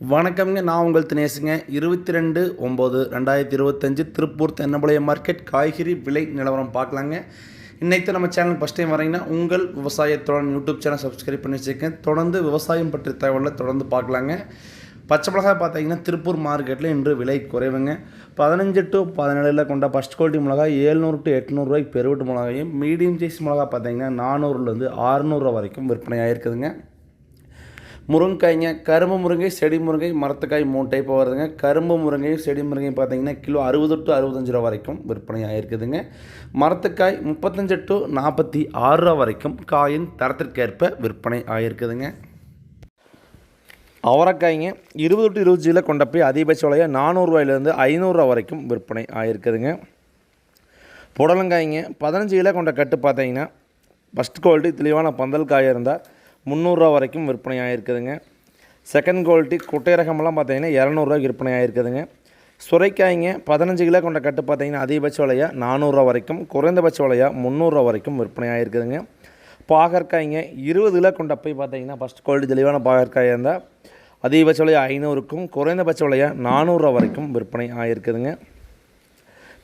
வணக்கம்ங்க. நான் உங்கள் தினேசுங்க. இருபத்தி ரெண்டு ஒம்பது ரெண்டாயிரத்தி இருபத்தஞ்சு திருப்பூர் தென்னம்பாளையம் மார்க்கெட் காய்கறி விலை நிலவரம் பார்க்கலாங்க. இன்னைக்கு நம்ம சேனல் ஃபஸ்ட் டைம் வரீங்கன்னா உங்கள் விவசாயத்துடன் யூடியூப் சேனல் சப்ஸ்கிரைப் பண்ணி வச்சுருக்கேன். தொடர்ந்து விவசாயம் பற்றிய தகவலை தொடர்ந்து பார்க்கலாங்க. பச்சை மிளகாய் பார்த்தீங்கன்னா திருப்பூர் மார்க்கெட்டில் இன்று விலை குறைவுங்க. பதினஞ்சு டு பதினேழில் கொண்ட ஃபஸ்ட் குவாலிட்டி மிளகாய் ஏழ்நூறு டு எட்நூறுரூவாய்க்கு பெருவிட்டு மிளகாயும் மீடியம் சைஸ் மிளகாய் பார்த்தீங்கன்னா நானூறுலேருந்து ஆறுநூறுவா வரைக்கும் விற்பனை இருக்குதுங்க முருங்கைக்காய்ங்க கரும்பு முருங்கை செடி முருங்கை மரத்துக்காய் மூணு டைப் வருதுங்க. கரும்பு முருங்கையும் செடி முருங்கையும் பார்த்தீங்கன்னா கிலோ அறுபது டு அறுபத்தஞ்சு ரூபா வரைக்கும் விற்பனை ஆகிருக்குதுங்க மரத்துக்காய் முப்பத்தஞ்சு டு நாற்பத்தி ஆறு ரூபா வரைக்கும் காயின் தரத்திற்கேற்ப விற்பனை ஆகிருக்குதுங்க அவரைக்காய்ங்க இருபது டு இருபத்தஞ்சில் கொண்ட போய் அதிகபட்ச விலையாக நானூறுரூவாயிலேருந்து ஐநூறுரூவா வரைக்கும் விற்பனை ஆகிருக்குதுங்க புடலங்காய்ங்க பதினஞ்சு கிலோ கொண்ட கட்டு பார்த்தீங்கன்னா ஃபஸ்ட் குவாலிட்டி தெளிவான பந்தல் காயாக இருந்தால் முந்நூறுரூவா வரைக்கும் விற்பனை ஆகிருக்குதுங்க செகண்ட் குவாலிட்டி குட்டை ரகமெல்லாம் பார்த்தீங்கன்னா இரநூறுவாய்க்கு விற்பனை ஆகிருக்குதுங்க சுரைக்காய்ங்க பதினஞ்சு கிலோ கொண்ட கட்டு பார்த்தீங்கன்னா அதிகபட்ச விலையாக நானூறுரூவா வரைக்கும் குறைந்தபட்ச விலையாக முந்நூறுரூவா வரைக்கும் விற்பனை ஆகிருக்குதுங்க பாகற்காய்ங்க இருபது கிலோ கொண்ட போய் பார்த்தீங்கன்னா ஃபஸ்ட் குவாலிட்டி தெளிவான பாகற்காயாக இருந்தால் அதிகபட்ச விலையா ஐநூறுக்கும் குறைந்தபட்ச விலையாக நானூறுரூவா வரைக்கும் விற்பனை ஆகிருக்குதுங்க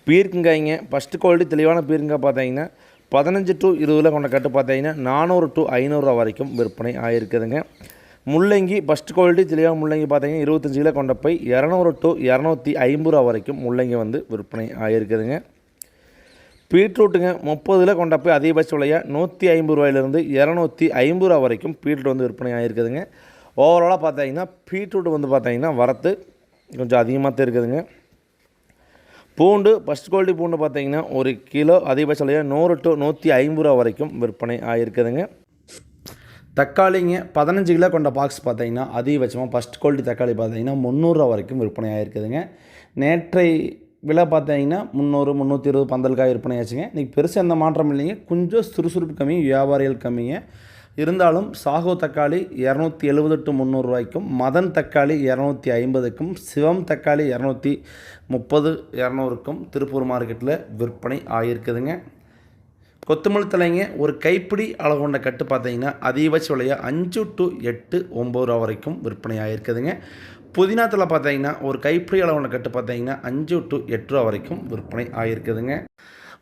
பீர்க்குங்காய்ங்க ஃபஸ்ட்டு குவாலிட்டி தெளிவான பீர்க்கங்காய் பார்த்தீங்கன்னா பதினஞ்சு டு இருபதில் கொண்ட கட்டு பார்த்தீங்கன்னா நானூறு டு ஐநூறுரூவா வரைக்கும் விற்பனை ஆகிருக்குதுங்க முள்ளங்கி ஃபஸ்ட் குவாலிட்டி தெளிவாக முள்ளங்கி பார்த்தீங்கன்னா இருபத்தஞ்சு கிலோ கொண்ட போய் இரநூறு டு இரநூத்தி ஐம்பது ரூபா வரைக்கும் முள்ளங்கி வந்து விற்பனை ஆகிருக்குதுங்க பீட்ரூட்டுங்க முப்பதில் கொண்ட போய் அதிகபட்ச விலையாக நூற்றி ஐம்பது ரூபாயிலிருந்து இரநூத்தி ஐம்பது ரூபா வரைக்கும் பீட்ரூட் வந்து விற்பனை ஆகிருக்குதுங்க ஓவராலாக பார்த்தீங்கன்னா பீட்ரூட் வந்து பார்த்தீங்கன்னா வரத்து கொஞ்சம் அதிகமாக தான் இருக்குதுங்க. பூண்டு ஃபஸ்ட் குவாலிட்டி பூண்டு பார்த்திங்கன்னா ஒரு கிலோ அதிகபட்ச விலையாக நூறு டு நூற்றி ஐம்பது ரூபா வரைக்கும் விற்பனை ஆகிருக்குதுங்க தக்காளிங்க பதினஞ்சு கிலோ கொண்ட பாக்ஸ் பார்த்தீங்கன்னா அதிகபட்சமாக ஃபஸ்ட் குவாலிட்டி தக்காளி பார்த்தீங்கன்னா முந்நூறுரூவா வரைக்கும் விற்பனை ஆகிருக்குதுங்க நேற்றை விலை பார்த்தீங்கன்னா முந்நூறு முந்நூற்றி இருபது பந்தல்காய் விற்பனை ஆச்சுங்க. இன்றைக்கி பெருசாக எந்த மாற்றம் இல்லைங்க. கொஞ்சம் சுறுசுறுப்பு கம்மி வியாபாரிகள் கம்மிங்க. இருந்தாலும் சாகோ தக்காளி இரநூத்தி எழுபது டு முந்நூறுரூவாய்க்கும் மதன் தக்காளி இரநூத்தி ஐம்பதுக்கும் சிவம் தக்காளி இரநூத்தி முப்பது இரநூறுக்கும் திருப்பூர் மார்க்கெட்டில் விற்பனை ஆகியிருக்குதுங்க கொத்தமல்லி தலைங்க ஒரு கைப்பிடி அளவு கொண்ட கட்டு பார்த்தீங்கன்னா அதிகபட்ச விலையை அஞ்சு டு எட்டு ஒம்பது ரூபா வரைக்கும் விற்பனை ஆகிருக்குதுங்க புதினா தலை பார்த்தீங்கன்னா ஒரு கைப்பிடி அளவு கொண்ட கட்டு பார்த்தீங்கன்னா அஞ்சு டு எட்டு ரூபா வரைக்கும் விற்பனை ஆகியிருக்குதுங்க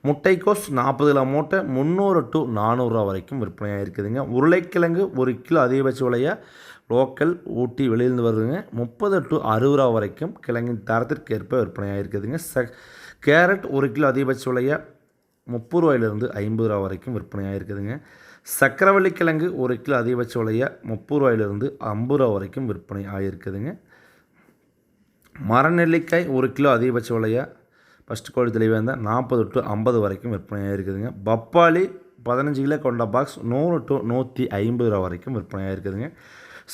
முட்டைக்கோஸ் நாற்பது கிலோ மூட்டை முந்நூறு டு நானூறுரூவா வரைக்கும் விற்பனையாக இருக்குதுங்க உருளைக்கிழங்கு ஒரு கிலோ அதிகபட்ச விலையாக லோக்கல் ஊட்டி வெளியிருந்து வருதுங்க. முப்பது டு அறுபது ரூபா வரைக்கும் கிழங்கின் தரத்திற்கு ஏற்ப விற்பனையாக இருக்குதுங்க ச கேரட் ஒரு கிலோ அதிகபட்ச விலையாக முப்பது ரூபாயிலிருந்து ஐம்பது ரூபா வரைக்கும் விற்பனை இருக்குதுங்க சக்கரவள்ளி கிழங்கு ஒரு கிலோ அதிகபட்ச விலையாக முப்பது ரூபாயிலிருந்து ஐம்பது ரூபா வரைக்கும் விற்பனை ஆகியிருக்குதுங்க மரநெல்லிக்காய் ஒரு கிலோ அதிகபட்ச விலையாக ஃபஸ்ட் குவாலிட்டி தெளிவாக இருந்தால் நாற்பது டு ஐம்பது வரைக்கும் விற்பனையாக இருக்குதுங்க பப்பாளி பதினஞ்சு கிலோ கொண்ட பாக்ஸ் நூறு டு நூற்றி ஐம்பது ரூபா வரைக்கும் விற்பனையாக இருக்குதுங்க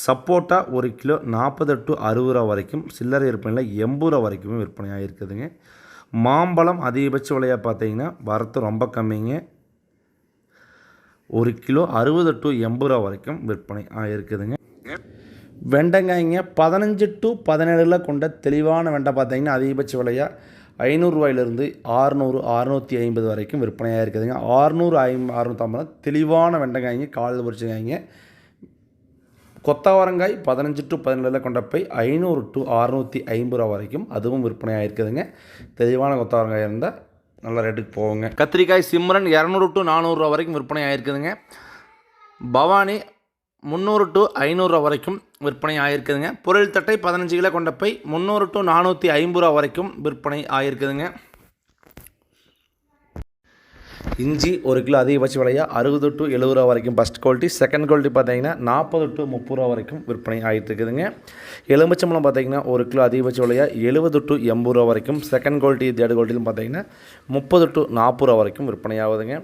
சப்போட்டா ஒரு கிலோ நாற்பது டு அறுபது ரூபா வரைக்கும் சில்லறை விற்பனையில் எண்பது ரூபா வரைக்குமே விற்பனையாக இருக்குதுங்க மாம்பழம் அதிகபட்ச விலையாக பார்த்தீங்கன்னா வரத்து ரொம்ப கம்மிங்க. ஒரு கிலோ அறுபது டு எண்பது ரூபா வரைக்கும் விற்பனை ஆகிருக்குதுங்க வெண்டைங்காய்ங்க பதினஞ்சு டு பதினேழில் கொண்ட தெளிவான வெண்டை பார்த்தீங்கன்னா அதிகபட்ச விலையாக ஐநூறுரூவாயிலிருந்து ஆறுநூறு அறுநூற்றி ஐம்பது வரைக்கும் விற்பனையாக இருக்குதுங்க. ஆறுநூறு ஐ அறுநூற்றம்பது தெளிவான வெண்டைக்காய்ங்க கால் பொரிச்சங்காய்ங்க கொத்தவரங்காய் பதினஞ்சு டு பதினேழில் கொண்ட போய் ஐநூறு டு அறுநூற்றி ஐம்பது ரூபா வரைக்கும் அதுவும் விற்பனையாக இருக்குதுங்க. தெளிவான கொத்தவரங்காய் இருந்தால் நல்ல ரேட்டுக்கு போகுங்க. கத்திரிக்காய் சிம்ரன் இரநூறு டு நானூறுரூவா வரைக்கும் விற்பனை ஆகிருக்குதுங்க பவானி முந்நூறு டு ஐநூறுரூவா வரைக்கும் விற்பனை ஆகிருக்குதுங்க பொருள் தட்டை பதினஞ்சு கிலோ கொண்ட போய் முந்நூறு டு நானூற்றி ஐம்பது ரூபா வரைக்கும் விற்பனை ஆகிருக்குதுங்க இஞ்சி ஒரு கிலோ அதிகபட்ச விலையாக அறுபது டு எழுபது ரூபா வரைக்கும் ஃபஸ்ட் குவாலிட்டி செகண்ட் குவாலிட்டி பார்த்தீங்கன்னா நாற்பது டு முப்பது ரூபா வரைக்கும் விற்பனை ஆகிட்டு இருக்குதுங்க எலுமிச்சம்பழம் பார்த்தீங்கன்னா ஒரு கிலோ அதிகபட்ச விலையாக எழுபது டு எண்பது ரூபா வரைக்கும். செகண்ட் குவாலிட்டி தேர்ட் குவாலிட்டிலும் பார்த்தீங்கன்னா முப்பது டு நாற்பது ரூபா வரைக்கும் விற்பனை ஆகுதுங்க.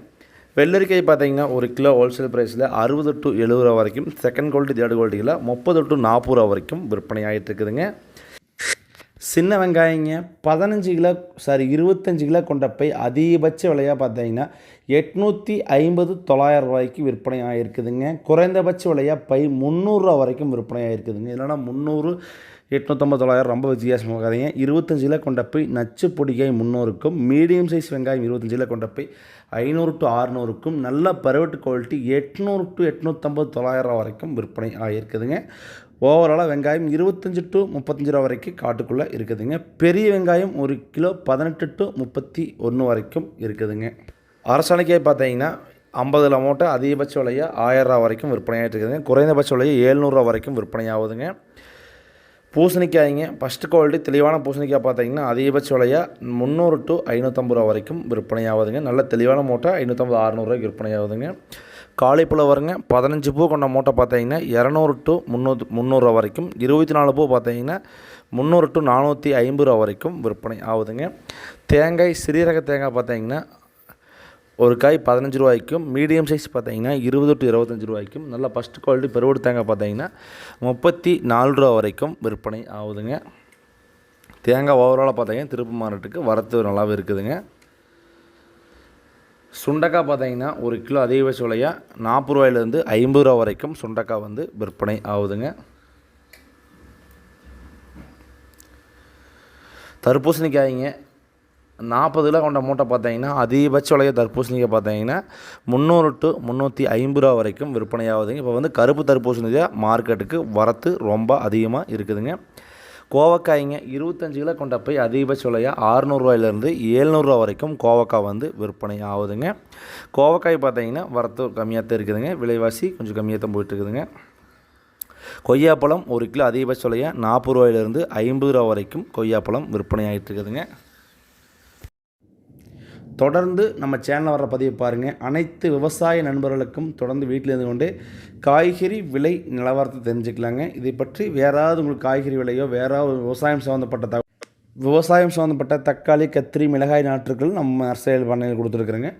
வெள்ளரிக்காய் பார்த்தீங்கன்னா ஒரு கிலோ ஹோல்சேல் ப்ரைஸில் அறுபது டு எழுபது ரூபா வரைக்கும். செகண்ட் குவாலிட்டி தேர்ட் குவாலிட்டியில் முப்பது டு நாற்பது ரூபா வரைக்கும் விற்பனை ஆகிட்டு இருக்குதுங்க சின்ன வெங்காயங்க பதினஞ்சு கிலோ சாரி இருபத்தஞ்சு கிலோ கொண்ட பை அதிகபட்ச விலையாக பார்த்தீங்கன்னா எட்நூற்றி ஐம்பது தொள்ளாயிரம் ரூபாய்க்கு விற்பனை ஆகிருக்குதுங்க குறைந்தபட்ச விலையாக பை முந்நூறுரூவா வரைக்கும் விற்பனை ஆகிருக்குதுங்க இல்லைனா முந்நூறு எட்நூற்றம்பது தொள்ளாயிரம் ரொம்ப வித்தியாசமாக இருக்காதீங்க இருபத்தஞ்சு கொண்ட போய் நச்சு பொடிக்காய் முந்நூறுக்கும் மீடியம் சைஸ் வெங்காயம் இருபத்தஞ்சு கொண்ட போய் ஐநூறு டு ஆறுநூறுக்கும் நல்ல பரவட்டு குவாலிட்டி எட்நூறு டு எட்நூற்றம்பது தொள்ளாயிரம் வரைக்கும் விற்பனை ஆகியிருக்குதுங்க. ஓவராலாக வெங்காயம் இருபத்தஞ்சி டு முப்பத்தஞ்சு ரூபா வரைக்கும் காட்டுக்குள்ளே இருக்குதுங்க. பெரிய வெங்காயம் ஒரு கிலோ பதினெட்டு டு முப்பத்தி ஒன்று வரைக்கும் இருக்குதுங்க. அரசாணிக்காய் பார்த்தீங்கன்னா ஐம்பதுல மூட்டை அதிகபட்ச விலையை ஆயிரரூவா வரைக்கும் விற்பனையாகிட்டு இருக்குதுங்க. குறைந்தபட்ச விலையை ஏழ்நூறுரூவா வரைக்கும் விற்பனை ஆகுதுங்க. பூசணிக்காய்ங்க. ஃபஸ்ட்டு குவாலிட்டி தெளிவான பூசணிக்காய் பார்த்தீங்கன்னா அதிகபட்ச விலையாக முந்நூறு டு ஐநூற்றம்பது ரூபா வரைக்கும் விற்பனை ஆகுதுங்க நல்ல தெளிவான மூட்டை ஐநூற்றம்பது அறநூறுவாய்க்கு விற்பனை ஆகுதுங்க காலிப்பழம் வருங்க. பதினஞ்சு பூ கொண்ட மூட்டை பார்த்தீங்கன்னா இரநூறு டு முந்நூறு முந்நூறுரூவா வரைக்கும் இருபத்தி நாலு பூ பார்த்தீங்கன்னா முந்நூறு டு நானூற்றி ஐம்பது ரூபா வரைக்கும் விற்பனை ஆகுதுங்க. தேங்காய் சிறீரக தேங்காய் பார்த்தீங்கன்னா ஒரு காய் பதினஞ்சு ரூபாய்க்கும் மீடியம் சைஸ் பார்த்தீங்கன்னா இருபது டு இருபத்தஞ்சி ரூபாய்க்கும் நல்ல ஃபஸ்ட்டு குவாலிட்டி பெருவடு தேங்காய் பார்த்தீங்கன்னா முப்பத்தி நாலு ரூபா வரைக்கும் விற்பனை ஆகுதுங்க. தேங்காய் ஓவராலாக பார்த்தீங்கன்னா திருப்பு மார்க்கெட்டுக்கு வரத்து நல்லாவே இருக்குதுங்க. சுண்டக்காய் பார்த்தீங்கன்னா ஒரு கிலோ அதிகபட்ச விலையாக நாற்பது ரூபாயிலேருந்து ஐம்பது ரூபா வரைக்கும் சுண்டக்காய் வந்து விற்பனை ஆகுதுங்க. தர்பூசணிக்காய்ங்க நாற்பது கிலோ கொண்ட மூட்டை பார்த்தீங்கன்னா அதிகபட்ச விலைய தர்பூசணிக்கு பார்த்தீங்கன்னா முந்நூறு டு முந்நூற்றி ஐம்பது ரூபா வரைக்கும் விற்பனை ஆகுதுங்க இப்போ வந்து கருப்பு தர்பூசணிக்காய் மார்க்கெட்டுக்கு வரத்து ரொம்ப அதிகமாக இருக்குதுங்க. கோவக்காய்ங்க இருபத்தஞ்சு கிலோ கொண்ட போய் அதிகபட்ச விலையாக ஆறுநூறுவாயிலேருந்து ஏழ்நூறுரூவா வரைக்கும் கோவக்காய் வந்து விற்பனை ஆகுதுங்க. கோவக்காய் பார்த்தீங்கன்னா வரத்து கம்மியாக தான் இருக்குதுங்க. விலைவாசி கொஞ்சம் கம்மியாக தான் போயிட்டுருக்குதுங்க. கொய்யாப்பழம் ஒரு கிலோ அதிகபட்ச விலையாக நாற்பது ரூபாயிலேருந்து ஐம்பது ரூபா வரைக்கும் கொய்யாப்பழம் விற்பனை ஆகிட்டு இருக்குதுங்க தொடர்ந்து நம்ம சேனலில் வர பதிவை பாருங்கள் அனைத்து விவசாய நண்பர்களுக்கும் தொடர்ந்து வீட்டில் இருந்து கொண்டு காய்கறி விலை நிலவரத்தை தெரிஞ்சுக்கலாங்க. இதை பற்றி வேறாவது உங்களுக்கு காய்கறி விலையோ வேறாவது விவசாயம் சம்மந்தப்பட்ட தகவல் விவசாயம் சம்மந்தப்பட்ட தக்காளி கத்திரி மிளகாய் நாற்றுகள் நம்ம அரசியல் பண்ணையில் கொடுத்துருக்குறோங்க.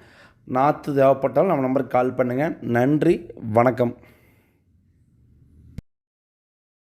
நாற்று தேவைப்பட்டாலும் நம்ம நம்பருக்கு கால் பண்ணுங்கள் நன்றி வணக்கம்.